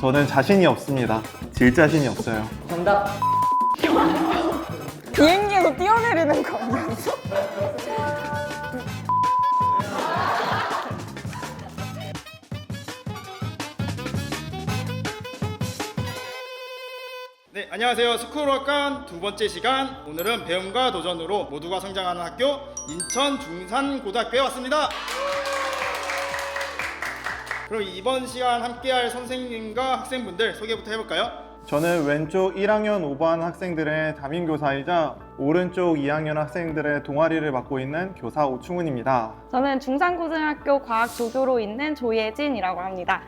저는 자신이 없습니다. 질 자신이 없어요. 정답. 비행기에서 뛰어내리는 거 아니었어? 네, 안녕하세요. 스쿨워kan 두 번째 시간. 오늘은 배움과 도전으로 모두가 성장하는 학교 인천 중산고등학교에 왔습니다. 그럼 이번 시간 함께할 선생님과 학생분들 소개부터 해볼까요? 저는 왼쪽 1학년 5반 학생들의 담임교사이자 오른쪽 2학년 학생들의 동아리를 맡고 있는 교사 오충훈입니다. 저는 중산고등학교 과학조교로 있는 조예진이라고 합니다.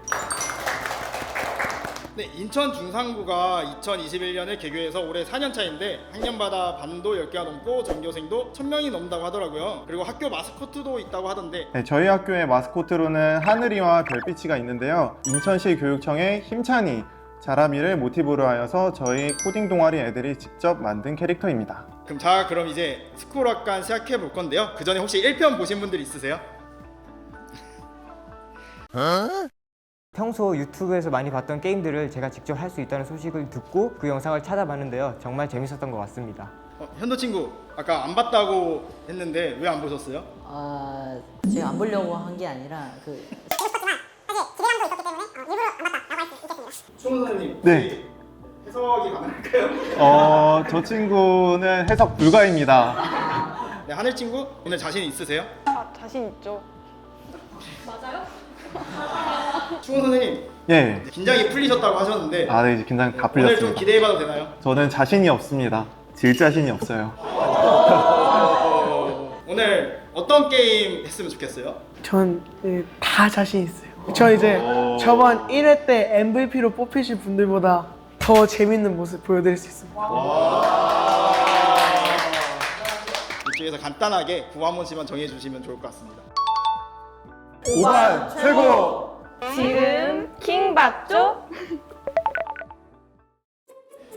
네, 인천 중산고가 2021년에 개교해서 올해 4년 차인데 학년마다 반도 10개가 넘고 전교생도 1000명이 넘는다고 하더라고요. 그리고 학교 마스코트도 있다고 하던데 네, 저희 학교의 마스코트로는 하늘이와 별빛이가 있는데요. 인천시 교육청의 힘찬이 자라미를 모티브로 하여서 저희 코딩 동아리 애들이 직접 만든 캐릭터입니다. 그럼 자 그럼 이제 스쿨워kan 시작해 볼 건데요. 그 전에 혹시 1편 보신 분들 있으세요? 평소 유튜브에서 많이 봤던 게임들을 제가 직접 할 수 있다는 소식을 듣고 그 영상을 찾아봤는데요. 정말 재밌었던 것 같습니다. 어, 현도 친구 아까 안 봤다고 했는데 왜 안 보셨어요? 아 제가 안 보려고 한 게 아니라 그 선생님 네. 해석이 가능할까요? 어, 저 친구는 해석 불가입니다. 네 하늘 친구 오늘 자신 있으세요? 아, 자신 있죠. 충원 선생님 예. 긴장이 풀리셨다고 하셨는데 아, 네, 이제 긴장 다 오늘 좀 풀렸습니다. 기대해봐도 되나요? 저는 자신이 없습니다. 질 자신이 없어요. 오늘 어떤 게임 했으면 좋겠어요? 전 다 자신 있어요. 저 이제 저번 1회 때 MVP로 뽑히실 분들보다 더 재밌는 모습 보여드릴 수 있습니다. 이쪽에서 간단하게 구호 한 번씩만 정해주시면 좋을 것 같습니다. 5반 최고! 지금 킹 받죠?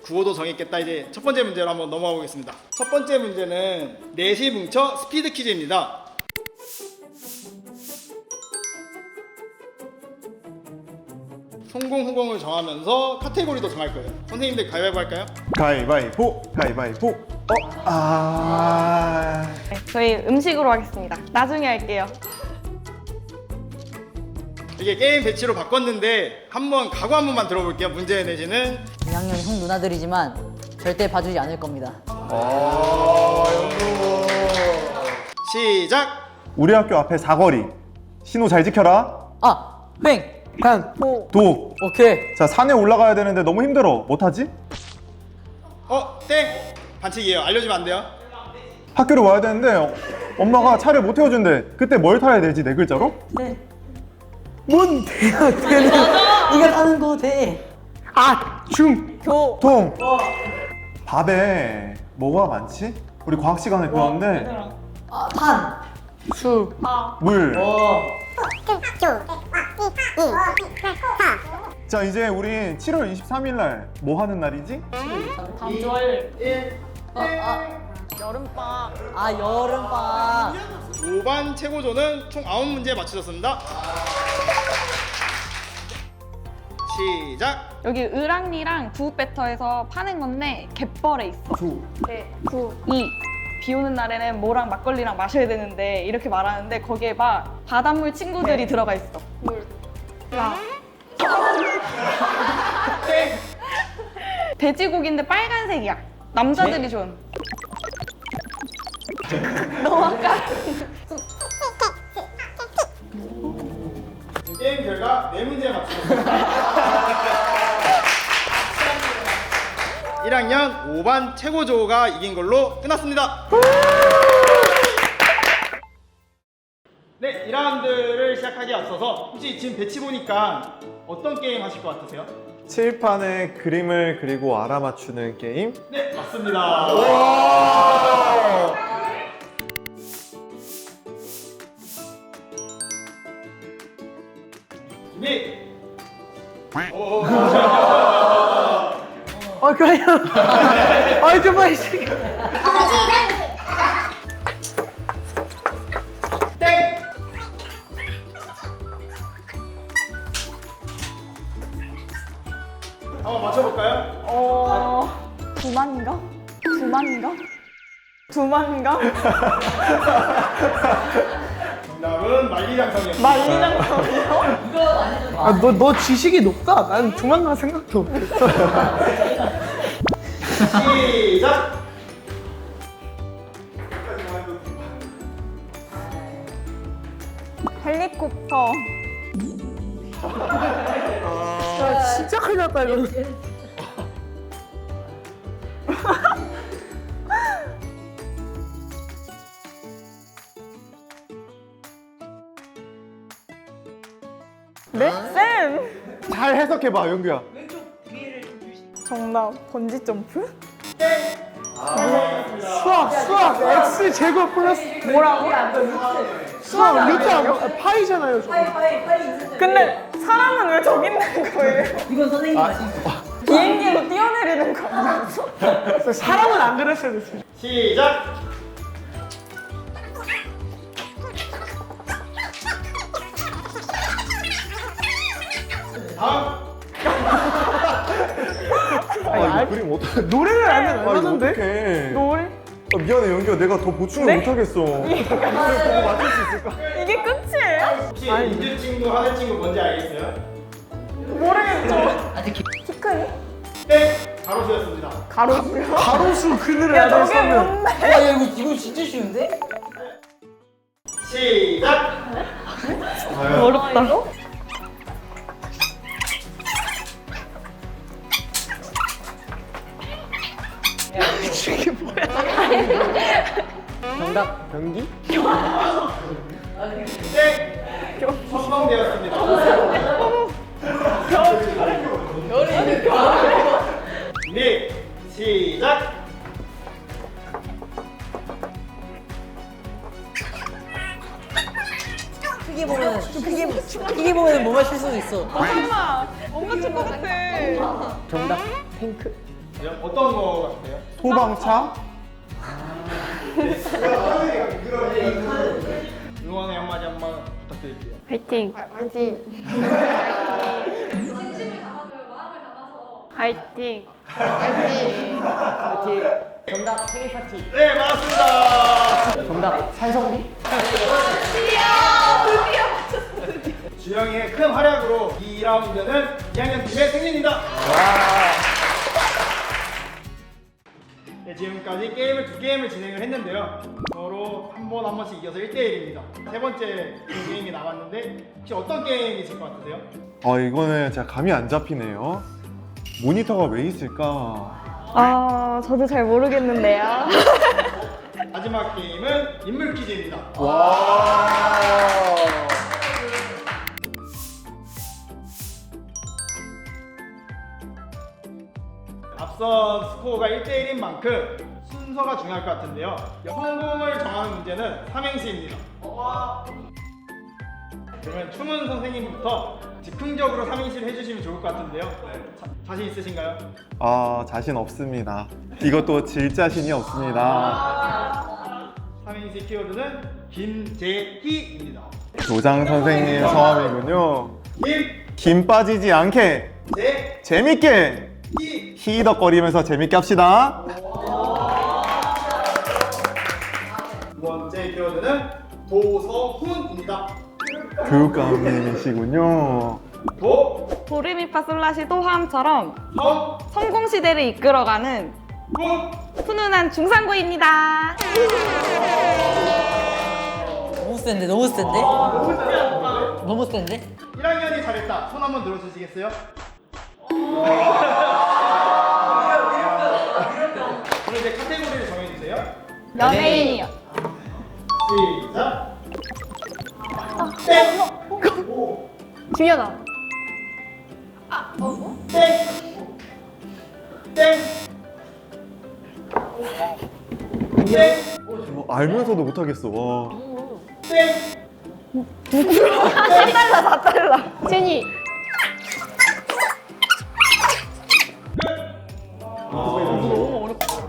구호도 정했겠다. 이제 첫 번째 문제로 한번 넘어가 보겠습니다. 첫 번째 문제는 넷이 뭉쳐 스피드 퀴즈입니다. 성공 후공을 정하면서 카테고리도 정할 거예요. 선생님들 가위바위보 할까요? 가위바위보! 가위바위보! 어? 아... 네, 저희 음식으로 하겠습니다. 나중에 할게요. 이게 게임 배치로 바꿨는데 한번 각오 한 번만 들어볼게요. 문제 내지는 2학년 형 누나들이지만 절대 봐주지 않을 겁니다. 시작. 우리 학교 앞에 사거리. 신호 잘 지켜라. 아 횡. 단 독. 오케이. 자, 산에 올라가야 되는데 너무 힘들어. 못하지? 어, 땡. 반칙이에요. 알려주면 안 돼요. 학교를 와야 되는데 엄마가 차를 못 태워준대. 그때 뭘 타야 되지? 네 글자로? 뭔 돼야 되는 이거 하는 거 돼. 아 중 교. 통. 밥에 뭐가 많지? 우리 과학 시간에 배웠는데 아 탄. 수 물. 어. 자, 이제 우리 7월 23일 날 뭐 하는 날이지? 여름방학. 아 여름방. 5반 최고조는 총 9문제 맞추셨습니다. 시작. 여기 을왕리랑 두배터에서 파는 건데 갯벌에 있어. 두. 네. 구. 이. 비 오는 날에는 뭐랑 막걸리랑 마셔야 되는데 이렇게 말하는데 거기에 막 바닷물 친구들이 들어가 있어. 물. 라. 돼지고기인데 빨간색이야. 남자들이 좋아 하는. 너 아까 게임 결과 4문제 맞추셨습니다. 1학년 5반 최고 조가 이긴 걸로 끝났습니다. 네, 1라운드를 시작하기에 앞서서 혹시 지금 배치 보니까 어떤 게임 하실 것 같으세요? 칠판에 그림을 그리고 알아맞추는 게임? 네, 맞습니다. 오. 어 그래요. 아좀 빨리 시작. 땡. 한번 맞춰볼까요? 어 두만인가? 두만인가? 두만인가? 정답은 만리장성이었습니다. 만리장성이요? 아, 너, 너 지식이 높다. 난 조만간 생각도 못했어. 시작! 헬리콥터. 야, 진짜 큰일 났다, 이거. 쌤! 잘 해석해봐, 영규야. 정답 번지 점프? 수학, 수학. X 제곱 플러스. 뭐라고? 수학 루트 안, 아, 파이잖아요, 저거. 근데 사람은 왜 저기 있는 거예요? 이건 선생님 맞 비행기로 뛰어내리는 거? 사람은 안 그랬어야 됐어요. 시작! 다음! 아, 이거 그림 어떡해. 노래를 알면 아, 이거 얼마던데? 어떡해. 노래? 아, 미안해, 영규야. 내가 더 보충을 네? 못하겠어. 이게 끝이에요? 혹시 인주 친구, 하늘 친구 뭔지 알겠어요? 모르겠죠? 아직 키큰? 땡! 가로수였습니다. 가로수요? 가로수 그늘을 야 알고 저게 있으면. 뭔데? 와, 야, 이거, 이거 진짜 쉬운데? 시작! 어렵다 고? 정답 변기? 땡! 성공되었습니다. 네, 시작! 크게 보면, 크게, 크게 보면 못 맞출 수도 있어. 설마 못 맞출 것 같아 정답 탱크? 네, 어떤 거 같아요? 소방차? 응원의 한마디 한번 부탁드릴게요. 화이팅 화이팅 화이팅 정답, 생일 파티. 네, 맞습니다. 정답 산성비? 주영이의 큰 활약으로 2라운드는 2학년 팀의 승리입니다. 네, 지금까지 게임을 두 게임을 진행을 했는데요. 서로 한 번 한 번씩 이겨서 1대1입니다. 세 번째 게임이 남았는데 혹시 어떤 게임이 있을 것 같으세요? 아, 이거는 제가 감이 안 잡히네요. 모니터가 왜 있을까? 아 저도 잘 모르겠는데요 마지막 게임은 인물 퀴즈입니다. 앞선 스코어가 1대1인 만큼 순서가 중요할 것 같은데요. 성공을 정하는 문제는 삼행시입니다. 그러면 충은 선생님부터 즉흥적으로 삼행시를 해주시면 좋을 것 같은데요. 자, 자신 있으신가요? 아, 자신 없습니다. 이것도 질 자신이 없습니다. 삼행시 키워드는 김재희입니다. 교장 선생님 성함이군요. 김, 김 빠지지 않게 재, 재밌게 희. 히덕거리면서 재밌게 합시다. 두 번째 키워드는 도서훈입니다. 교감님이시군요. 도, 도레미파솔라시 도함처럼 성, 성공 시대를 이끌어가는 훈. 훈훈한 중상고입니다. 너무 센데, 너무 센데? 너무 센데? 1학년이 잘했다. 손 한번 들어주시겠어요? 그럼 이제 카테고리를 정해주세요. 연예인이요. 시작. 땡. 김연아. 땡. 땡. 땡. 어, 알면서도 못하겠어. 와. 땡. 4달러 4달러. 제니.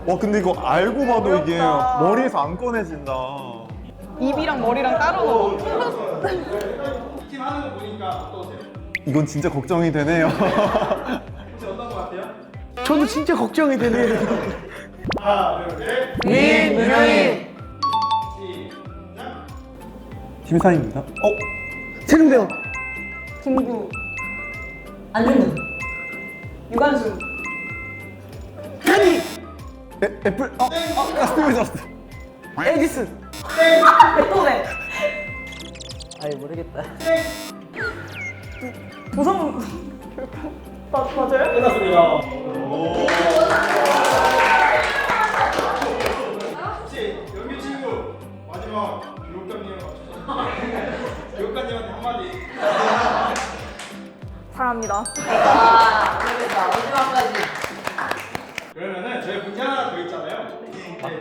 와 근데 이거 알고 봐도 이게 머리에서 안 꺼내진다. 입이랑 머리랑 따로 넣어. 팀 하는 거 보니까 어떠세요? 이건 진짜 걱정이 되네요. 혹시 어떤 거 같아요? 저도 진짜 걱정이 되네요. 하나, 둘, 셋. 민, 민영이. 시작. 팀사입니다. 어? 세종대왕. 김구, 안중근. 유관순, 애, 애플? 어? 아, 스티브 잡스. 에디슨. 베토벤, 아이 모르겠다. 도성. 맞, 맞아요? 끝났습니다. 혹시 여기 친구 마지막 교육감님을 맞추셨나요? 교육감님한테 한마디. 사랑합니다. 아 모르겠다. 마지막까지. 그러면은 저희 문제 하나 더 있잖아요.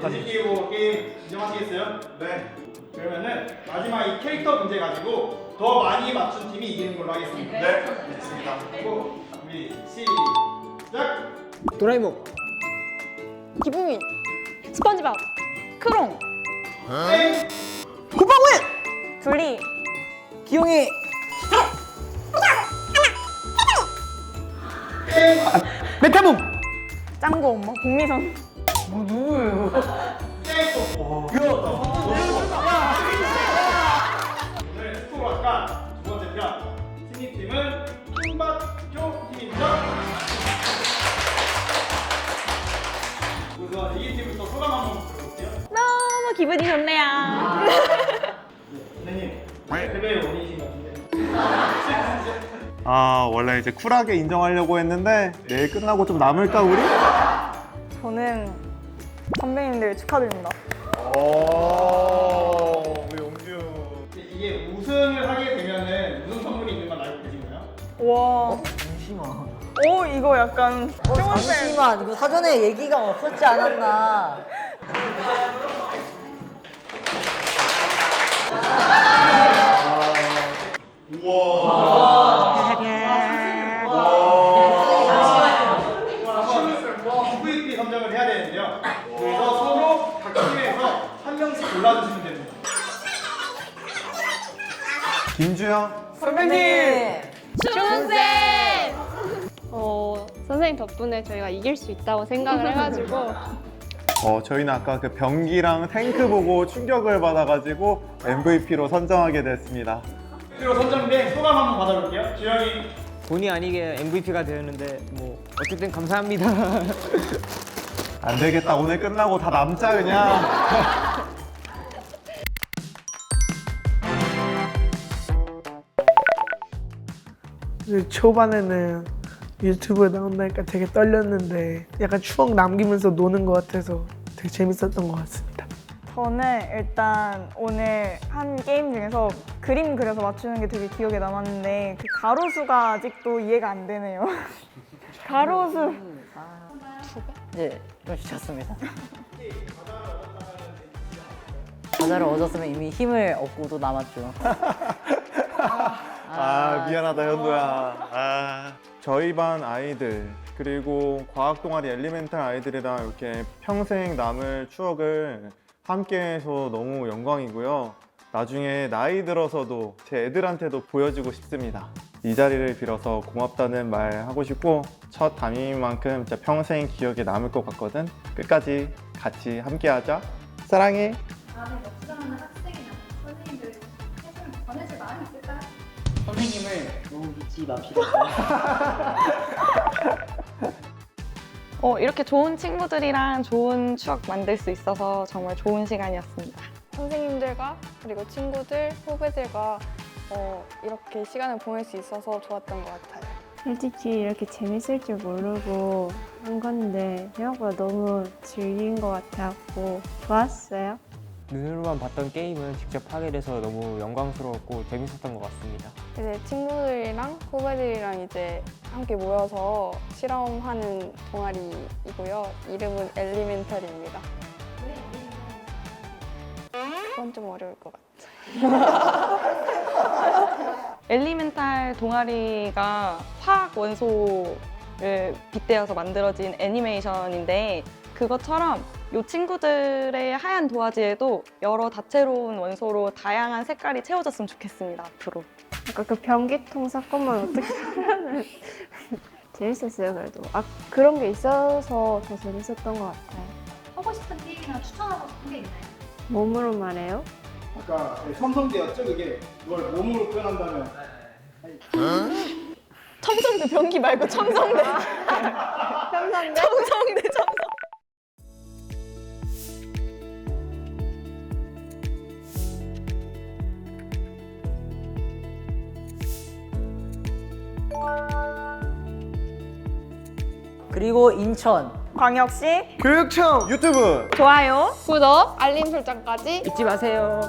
네, 뒤집기고 게임 인정하시겠어요? 네. 그러면은 마지막 이 캐릭터 문제 가지고 더 많이 맞춘 팀이 이기는 걸로 하겠습니다. 네, 알겠습니다. 그리고 우리 시작. 도라에몽. 기붕이, 스펀지밥, 크롱, 땡. 둘리, 기용이. 메타몽. 짱구 엄마, 공미선. 오늘 스코어 아까 두 번째 편 승리팀은 킹받교 팀입니다. 우선 이기 팀부터 소감 한번 들어볼게요. 너무 기분이 좋네요. 선생님, 패배의 원인이신 것 같은데. 아, 원래 이제 쿨하게 인정하려고 했는데 내일 끝나고 좀 남을까 우리? 저는 선배님들 축하드립니다. 오, 우리 용주. 이게 우승을 하게 되면은 무슨 선물이 있는 건 알고 계신가요? 와, 잠시만. 오 이거 약간 어, 잠시만. 이거 사전에 얘기가 없었지 않았나? 한번 골라주시면 됩니다. 김주영. 선배님. 준쌤! 어, 선생님 덕분에 저희가 이길 수 있다고 생각을 해가지고 어, 저희는 아까 그 병기랑 탱크 보고 충격을 받아가지고 MVP로 선정하게 됐습니다. 그리고 선정된 소감 한번 받아볼게요. 주영이 본의 아니게 MVP가 되었는데 뭐 어쨌든 감사합니다. 안 되겠다. 오늘 끝나고 다 남자 그냥. 초반에는 유튜브에 나온다니까 되게 떨렸는데 약간 추억 남기면서 노는 것 같아서 되게 재밌었던 것 같습니다. 저는 일단 오늘 한 게임 중에서 그림 그려서 맞추는 게 되게 기억에 남았는데 그 가로수가 아직도 이해가 안 되네요. 가로수. 네, 좀 지쳤습니다. 과자를 얻었으면 이미 힘을 얻고도 남았죠. 아, 미안하다 현도야. 아, 저희 반 아이들 그리고 과학 동아리 엘리멘탈 아이들이랑 이렇게 평생 남을 추억을 함께해서 너무 영광이고요. 나중에 나이 들어서도 제 애들한테도 보여주고 싶습니다. 이 자리를 빌어서 고맙다는 말 하고 싶고 첫 담임인 만큼 진짜 평생 기억에 남을 것 같거든. 끝까지 같이 함께하자. 사랑해. 선생님을 너무 믿지 맙시다. 어, 이렇게 좋은 친구들이랑 좋은 추억 만들 수 있어서 정말 좋은 시간이었습니다. 선생님들과 그리고 친구들, 후배들과 어, 이렇게 시간을 보낼 수 있어서 좋았던 것 같아요. 솔직히 이렇게 재밌을 줄 모르고 한 건데 생각보다 너무 즐긴 것 같아갖고 좋았어요. 눈으로만 봤던 게임을 직접 하게 돼서 너무 영광스러웠고 재밌었던 것 같습니다. 이제 친구들이랑 후배들이랑 이제 함께 모여서 실험하는 동아리이고요. 이름은 엘리멘탈입니다. 그건 좀 어려울 것 같아요. 엘리멘탈 동아리가 화학 원소를 빗대어서 만들어진 애니메이션인데 그것처럼 이 친구들의 하얀 도화지에도 여러 다채로운 원소로 다양한 색깔이 채워졌으면 좋겠습니다 앞으로 아까 그 변기통 사건만 어떻게 하면은 재밌었어요, 그래도. 아, 그런 게 있어서 더 재밌었던 것 같아요. 하고 싶은 게임이나 추천하고 싶은 게 있나요? 몸으로 말해요? 아까 첨성대였죠 그게 그걸 몸으로 표현한다면 첨성대 변기 말고 첨성대. 평상대? 첨성대 그리고 인천 광역시 교육청 유튜브 좋아요. 구독, 알림 설정까지 잊지 마세요.